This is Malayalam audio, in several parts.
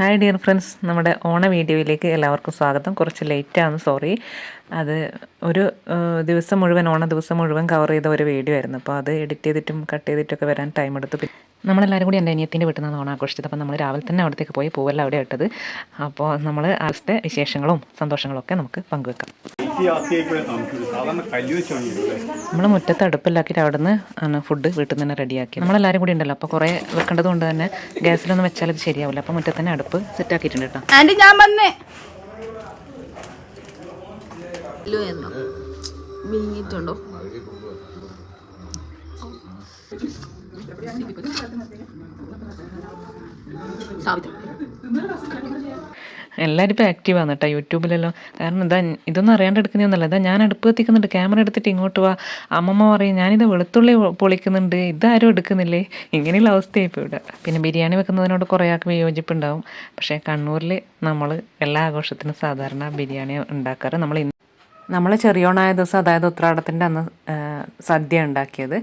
ഹായ് ഡിയർ ഫ്രണ്ട്സ് നമ്മുടെ ഓണ വീഡിയോയിലേക്ക് എല്ലാവർക്കും സ്വാഗതം. കുറച്ച് ലേറ്റാണ് സോറി അത് ഒരു ദിവസം മുഴുവൻ ഓണ ദിവസം മുഴുവൻ കവർ ചെയ്ത ഒരു വീഡിയോ ആയിരുന്നു. അപ്പോൾ അത് എഡിറ്റ് ചെയ്തിട്ടും കട്ട് ചെയ്തിട്ടൊക്കെ വരാൻ ടൈം എടുത്തു. നമ്മളെല്ലാവരും കൂടി എന്റെ അനിയത്തിന്റെ വീട്ടിൽ നിന്നാണ് ഓണം ആഘോഷിച്ചത് അപ്പോൾ നമ്മൾ രാവിലെ തന്നെ അവിടത്തേക്ക് പോയി പൂവെല്ലാം അവിടെ ഇട്ടത്. അപ്പോൾ നമ്മൾ ആവശ്യത്തെ വിശേഷങ്ങളും സന്തോഷങ്ങളും ഒക്കെ നമുക്ക് പങ്കുവെക്കാം. നമ്മൾ മുറ്റത്ത് അടുപ്പിലാക്കിയിട്ട് അവിടെ നിന്ന് ഫുഡ് വീട്ടിൽ നിന്ന് തന്നെ റെഡിയാക്കി നമ്മളെല്ലാവരും കൂടി ഉണ്ടല്ലോ. അപ്പോൾ കുറേ വെക്കേണ്ടത് കൊണ്ട് തന്നെ ഗ്യാസിലൊന്നും വെച്ചാൽ ഇത് ശരിയാവില്ല. അപ്പോൾ മുറ്റത്ത് തന്നെ അടുപ്പ് സെറ്റ് ആക്കിയിട്ടുണ്ട് കേട്ടോ. ഞാൻ വന്നേ. ഇല്ലോ സാവിത്രി എല്ലാവരും ഇപ്പോൾ ആക്റ്റീവാണ് കേട്ടോ യൂട്യൂബിലെല്ലാം. കാരണം ഇതാ ഇതൊന്നും അറിയാണ്ട് എടുക്കുന്നതൊന്നുമല്ല ഇതാ ഞാൻ അടുപ്പ് കത്തിക്കുന്നുണ്ട്. ക്യാമറ എടുത്തിട്ട് ഇങ്ങോട്ട് വാ. അമ്മമ്മ പറയും ഞാനിത് വെളുത്തുള്ളി പൊളിക്കുന്നുണ്ട്. ഇതാരും എടുക്കുന്നില്ലേ? ഇങ്ങനെയുള്ള അവസ്ഥയായിപ്പോൾ ഇവിടെ. പിന്നെ ബിരിയാണി വെക്കുന്നതിനോട് കുറേ ആൾക്ക് വിയോജിപ്പുണ്ടാവും. പക്ഷേ കണ്ണൂരിൽ നമ്മൾ എല്ലാ ആഘോഷത്തിനും സാധാരണ ബിരിയാണി ഉണ്ടാക്കാറ്. നമ്മൾ നമ്മൾ ചെറിയോണായ ദിവസം അതായത് ഉത്രാടത്തിന്റെ അന്ന് സദ്യ ഉണ്ടാക്കിയത്.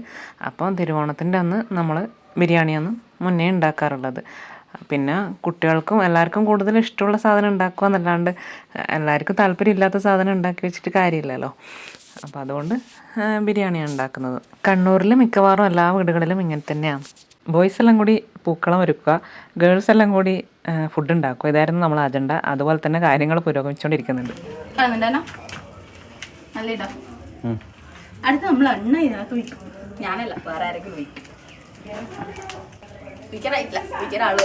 അപ്പം തിരുവോണത്തിന്റെ അന്ന് നമ്മൾ ബിരിയാണിയാണ് മുന്നേ ഉണ്ടാക്കാറുള്ളത്. പിന്നെ കുട്ടികൾക്കും എല്ലാവർക്കും കൂടുതൽ ഇഷ്ടമുള്ള സാധനം ഉണ്ടാക്കുക എന്നല്ലാണ്ട് എല്ലാവർക്കും താല്പര്യമില്ലാത്ത സാധനം ഉണ്ടാക്കി വെച്ചിട്ട് കാര്യമില്ലല്ലോ. അപ്പോൾ അതുകൊണ്ട് ബിരിയാണിയാണ് ഉണ്ടാക്കുന്നത്. കണ്ണൂരിൽ മിക്കവാറും എല്ലാ വീടുകളിലും ഇങ്ങനെ തന്നെയാണ്. ബോയ്സ് എല്ലാം കൂടി പൂക്കളം ഒരുക്കുക ഗേൾസ് എല്ലാം കൂടി ഫുഡ് ഉണ്ടാക്കുക. ഇതായിരുന്നു നമ്മൾ അജണ്ട. അതുപോലെ തന്നെ കാര്യങ്ങൾ പുരോഗമിച്ചുകൊണ്ടിരിക്കുന്നുണ്ട്. നല്ല ഇടാ അടുത്ത് നമ്മൾ എണ്ണ ഇതിനകത്ത് ഒഴിക്കും. ഞാനല്ല വേറെ ആരെങ്കിലും ഒഴിക്കും? വിൽക്കാനായിട്ടില്ല ആൾ.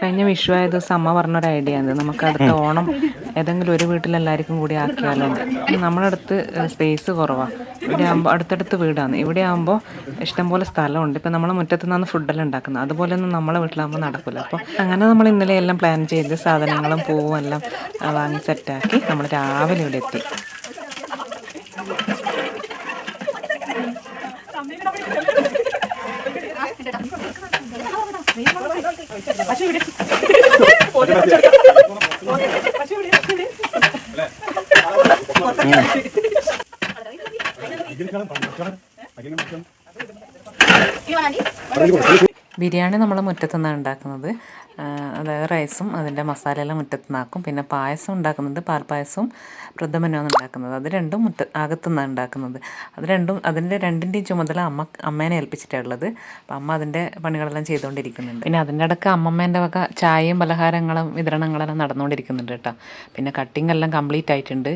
കഴിഞ്ഞ വിഷു ആയ ദിവസം അമ്മ പറഞ്ഞൊരു ഐഡിയ ഉണ്ട് നമുക്ക് അടുത്ത ഓണം ഏതെങ്കിലും ഒരു വീട്ടിൽ എല്ലാവർക്കും കൂടി ആക്കിയാലോ. നമ്മുടെ അടുത്ത് സ്പേസ് കുറവാണ് ഇവിടെ ആകുമ്പോൾ അടുത്തടുത്ത് വീടാണ്. ഇവിടെ ആകുമ്പോൾ ഇഷ്ടംപോലെ സ്ഥലമുണ്ട്. ഇപ്പം നമ്മളെ മുറ്റത്ത് നിന്നാണ് ഫുഡെല്ലാം ഉണ്ടാക്കുന്നത്. അതുപോലെ ഒന്നും നമ്മളെ വീട്ടിലാകുമ്പോൾ നടക്കില്ല അപ്പോൾ അങ്ങനെ നമ്മൾ ഇന്നലെ എല്ലാം പ്ലാൻ ചെയ്ത് സാധനങ്ങളും പൂവും എല്ലാം വാങ്ങി സെറ്റാക്കി നമ്മൾ രാവിലെ ഇവിടെ എത്തി. ബിരിയാണി നമ്മൾ മുറ്റത്തു നിന്നാണ് ഉണ്ടാക്കുന്നത് അതായത് റൈസും അതിന്റെ മസാലയെല്ലാം മുറ്റത്തു നിന്നാക്കും പിന്നെ പായസം ഉണ്ടാക്കുന്നുണ്ട് പാൽപ്പായസവും പ്രഥമനാണ് ഉണ്ടാക്കുന്നത്. അത് രണ്ടും മുറ്റ അകത്തു നിന്നാണ് ഉണ്ടാക്കുന്നത്. അത് രണ്ടും അതിന്റെ രണ്ടിന്റെയും ചുമതല അമ്മ അമ്മേനെ ഏൽപ്പിച്ചിട്ടുള്ളത് അപ്പം അമ്മ അതിന്റെ പണികളെല്ലാം ചെയ്തുകൊണ്ടിരിക്കുന്നുണ്ട്. പിന്നെ അതിന്റെ ഇടയ്ക്ക് അമ്മമ്മേന്റെ വക ചായയും പലഹാരങ്ങളും വിതരണങ്ങളെല്ലാം നടന്നുകൊണ്ടിരിക്കുന്നുണ്ട് കേട്ടോ. പിന്നെ കട്ടിംഗ് എല്ലാം കംപ്ലീറ്റ് ആയിട്ടുണ്ട്.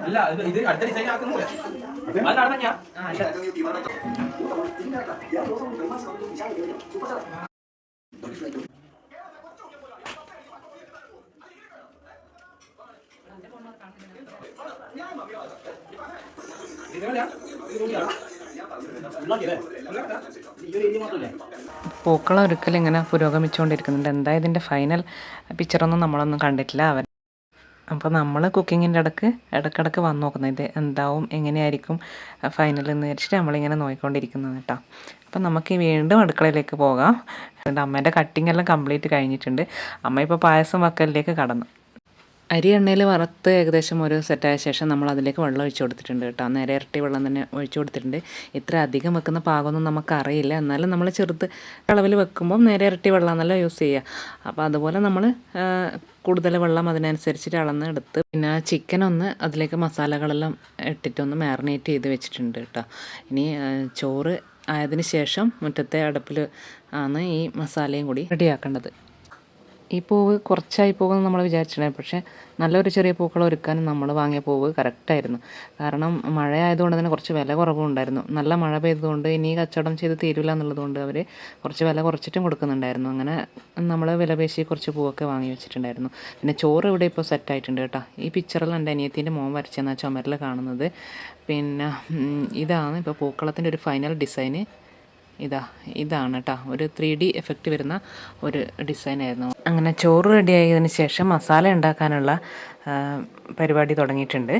അല്ല ഇത് ഇത് അടുത്ത ഡിസൈൻ ആക്കുന്നില്ല ഞാൻ. പൂക്കളം ഒരുക്കൽ ഇങ്ങനെ പുരോഗമിച്ചുകൊണ്ടിരിക്കുന്നുണ്ട്. എന്താ ഇതിന്റെ ഫൈനൽ പിക്ചറൊന്നും നമ്മളൊന്നും കണ്ടിട്ടില്ല. അവർ അപ്പോൾ നമ്മൾ കുക്കിങ്ങിന്റെ ഇടയ്ക്ക് ഇടക്കിടക്ക് വന്ന് നോക്കുന്നത് ഇത് എന്താവും? എങ്ങനെയായിരിക്കും? ഫൈനൽ എന്ന് വെച്ചിട്ട് നമ്മളിങ്ങനെ നോക്കിക്കൊണ്ടിരിക്കുന്നത് കേട്ടോ. അപ്പം നമുക്ക് വീണ്ടും അടുക്കളയിലേക്ക് പോകാം. അമ്മേന്റെ കട്ടിങ് എല്ലാം കംപ്ലീറ്റ് കഴിഞ്ഞിട്ടുണ്ട്. അമ്മ ഇപ്പോൾ പായസം വക്കലിലേക്ക് കടന്നു. അരി എണ്ണയിൽ വറുത്ത് ഏകദേശം ഒരു സെറ്റായ ശേഷം നമ്മൾ അതിലേക്ക് വെള്ളം ഒഴിച്ചു കൊടുത്തിട്ടുണ്ട് കേട്ടോ. നേരെ ഇരട്ടി വെള്ളം തന്നെ ഒഴിച്ചു കൊടുത്തിട്ടുണ്ട്. ഇത്ര അധികം വെക്കുന്ന പാകമൊന്നും നമുക്കറിയില്ല. എന്നാലും നമ്മൾ ചെറുത് അളവിൽ വെക്കുമ്പോൾ നേരെ ഇരട്ടി വെള്ളം എന്നല്ല യൂസ് ചെയ്യുക അപ്പോൾ അതുപോലെ നമ്മൾ കൂടുതൽ വെള്ളം അതിനനുസരിച്ചിട്ട് അളന്ന് എടുത്ത് പിന്നെ ചിക്കൻ ഒന്ന് അതിലേക്ക് മസാലകളെല്ലാം ഇട്ടിട്ടൊന്ന് മാറിനേറ്റ് ചെയ്ത് വെച്ചിട്ടുണ്ട് കേട്ടോ. ഇനി ചോറ് ആയതിനു ശേഷം മുറ്റത്തെ അടുപ്പിൽ ആണ് ഈ മസാലയും കൂടി റെഡിയാക്കേണ്ടത് ഈ പൂവ് കുറച്ചായി പോകുമെന്ന് നമ്മൾ വിചാരിച്ചിട്ടുണ്ട്. പക്ഷേ നല്ലൊരു ചെറിയ പൂക്കൾ ഒരുക്കാനും നമ്മൾ വാങ്ങിയ പൂവ് കറക്റ്റായിരുന്നു. കാരണം മഴ ആയതുകൊണ്ട് തന്നെ കുറച്ച് വില കുറവുണ്ടായിരുന്നു. നല്ല മഴ പെയ്തതുകൊണ്ട് ഇനി കച്ചവടം ചെയ്ത് തീരില്ല എന്നുള്ളതുകൊണ്ട് അവർ കുറച്ച് വില കുറച്ചിട്ടും കൊടുക്കുന്നുണ്ടായിരുന്നു. അങ്ങനെ നമ്മൾ വില പേശി കുറച്ച് പൂവൊക്കെ വാങ്ങി വെച്ചിട്ടുണ്ടായിരുന്നു. പിന്നെ ചോറ് ഇവിടെ ഇപ്പോൾ സെറ്റായിട്ടുണ്ട് കേട്ടോ. ഈ പിക്ചറിൽ എന്റെ അനിയത്തിന്റെ മോൻ വരച്ചെന്ന ചുമരിൽ കാണുന്നത്. പിന്നെ ഇതാണ് ഇപ്പോൾ പൂക്കളത്തിന്റെ ഒരു ഫൈനൽ ഡിസൈന് ഇതാ ഇതാണ് കേട്ടോ ഒരു ത്രീ ഡി എഫക്റ്റ് വരുന്ന ഒരു ഡിസൈനായിരുന്നു അങ്ങനെ ചോറ് റെഡിയായതിന് ശേഷം മസാല ഉണ്ടാക്കാനുള്ള പരിപാടി തുടങ്ങിയിട്ടുണ്ട്.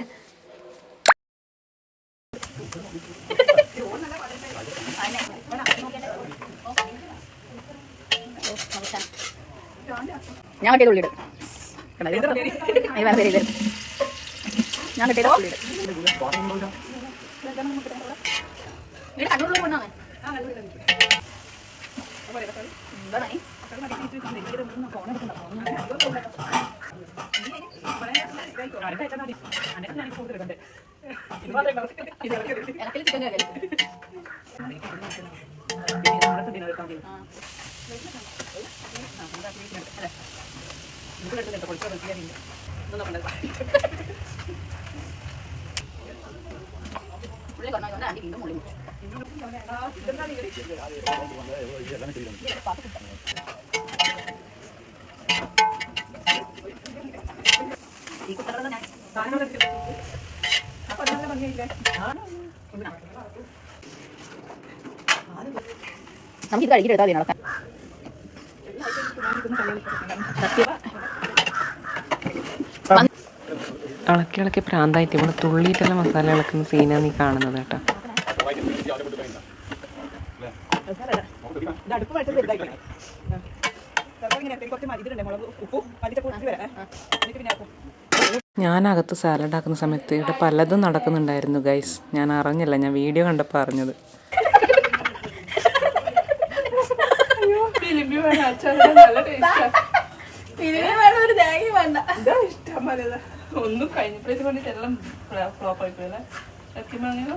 ഞാൻ കിട്ടിയത് ഉള്ളിടും. ഞാൻ കിട്ടിയത് ഇവിടെ കറി പുള്ളി പറഞ്ഞ ആണ്ടി വീണ്ടും മുള്ളി വെച്ചു നമുക്ക് ഇത് കഴുകിയിട്ട് എടുത്താൽ ഇളക്കി ഇളക്കി പ്രാന്തായിട്ട് ഇവിടെ തുള്ളിയിട്ടുള്ള മസാല ഇളക്കുന്ന സീനാണ് നീ കാണുന്നത് കേട്ടോ. ഞാനകത്ത് സാലഡ് ആക്കുന്ന സമയത്ത് ഇവിടെ പലതും നടക്കുന്നുണ്ടായിരുന്നു ഗൈസ് ഞാൻ അറിഞ്ഞില്ല ഞാൻ വീഡിയോ കണ്ടപ്പോൾ അറിഞ്ഞത്. ഒന്നും കഴിഞ്ഞപ്പോഴേക്ക് വേണ്ടിട്ട് എല്ലാം ഫ്ലോപ്പ് ആയിപ്പോയല്ലേ സത്യം പറഞ്ഞോ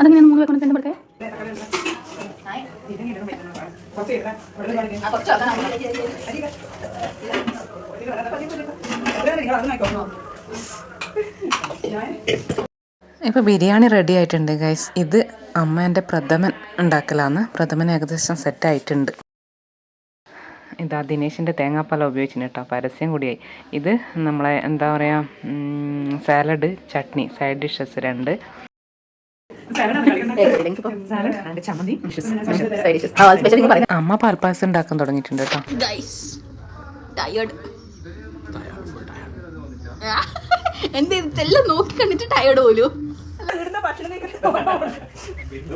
അതെങ്ങനെ മൂന്ന് വെക്കണം തന്നെ പെടുത്തേ ഇപ്പോൾ ബിരിയാണി റെഡി ആയിട്ടുണ്ട് ഗൈസ് ഇത് അമ്മേന്റെ പ്രഥമൻ ഉണ്ടാക്കലാണ്. പ്രഥമൻ ഏകദേശം സെറ്റ് ആയിട്ടുണ്ട്. ഇതാ ദിനേശിന്റെ തേങ്ങാപ്പാല ഉപയോഗിച്ചിന് കേട്ടോ. പരസ്യം കൂടിയായി. ഇത് നമ്മളെ എന്താ പറയുക സാലഡ് ചട്നി സൈഡ് ഡിഷസ് രണ്ട്. അമ്മ പാൽപ്പായസം ഉണ്ടാക്കാൻ തുടങ്ങിയിട്ടുണ്ട് കേട്ടോ. ടയേർഡ് എന്ത് ഇതെല്ലാം നോക്കി കണ്ടിട്ട് ടയേർഡ് പോലും.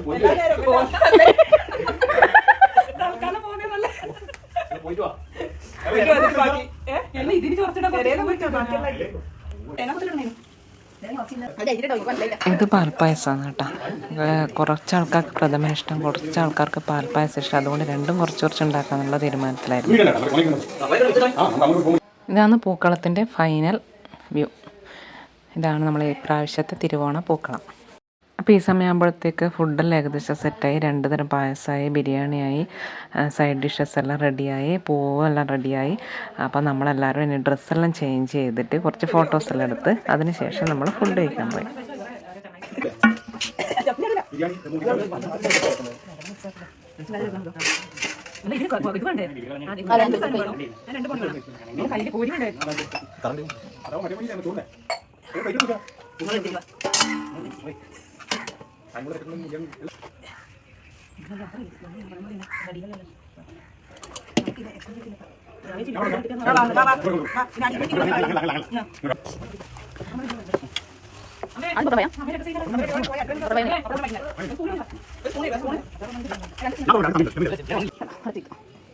പോയിട്ട് ഇത് പാൽപ്പായസമാണ് കേട്ടോ. കുറച്ച് ആൾക്കാർക്ക് പ്രഥമൻ ഇഷ്ടം കുറച്ച് ആൾക്കാർക്ക് പാൽപ്പായസം ഇഷ്ടം. അതുകൊണ്ട് രണ്ടും കുറച്ച് കുറച്ച് ഉണ്ടാക്കാന്നുള്ള തീരുമാനത്തിലായിരുന്നു. ഇതാണ് പൂക്കളത്തിന്റെ ഫൈനൽ വ്യൂ ഇതാണ് നമ്മൾ പ്രാവശ്യത്തെ തിരുവോണ പൂക്കളം. അപ്പോൾ ഈ സമയമാകുമ്പോഴത്തേക്ക് ഫുഡെല്ലാം ഏകദേശം സെറ്റായി രണ്ട് തരം പായസമായി ബിരിയാണിയായി സൈഡ് ഡിഷസ് എല്ലാം റെഡിയായി പൂവെല്ലാം റെഡിയായി അപ്പോൾ നമ്മളെല്ലാവരും ഇനി ഡ്രസ്സെല്ലാം ചേഞ്ച് ചെയ്തിട്ട് കുറച്ച് ഫോട്ടോസ് എല്ലാം എടുത്ത് അതിന് ശേഷം നമ്മൾ ഫുഡ് കഴിക്കാൻ പോയി. പറയാം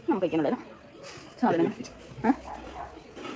നമുക്ക് കഴിക്കാനുള്ളത് സാധനങ്ങൾ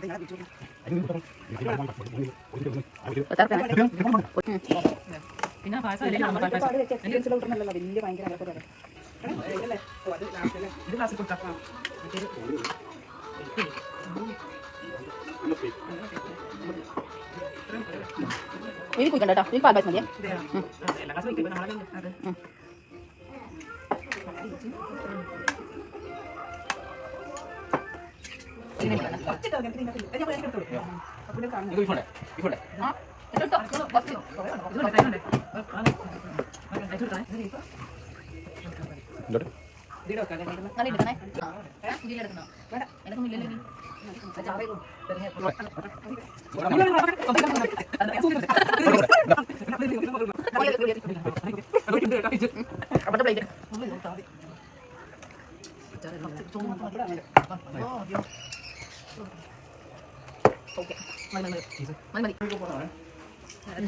അടുത്തുണ്ട് വിവീന്റെ അടുത്തുണ്ട് പപ്പടം കിട്ടി പത്താർക്കാണ് വീട്ടിൽ കുയിക്കണ്ട കേട്ടോ വീട്ടിൽ പാൽ മതിയേ ഇത് ഇപ്പോടെ ഇപ്പോടെ ആ, ഇട്ടോ,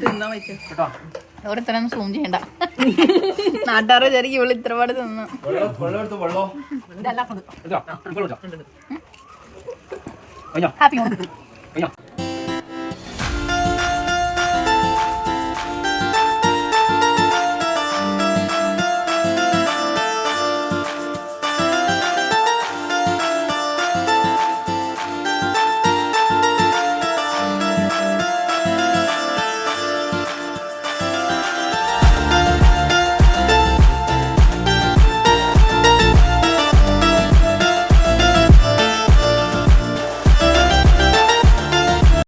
തിന്നാൻ സൂം ചെയ്യണ്ട. നാട്ടാറ് ചെറിയ ഇവൾ ഇത്ര പാട് തിന്നു. ഹാപ്പി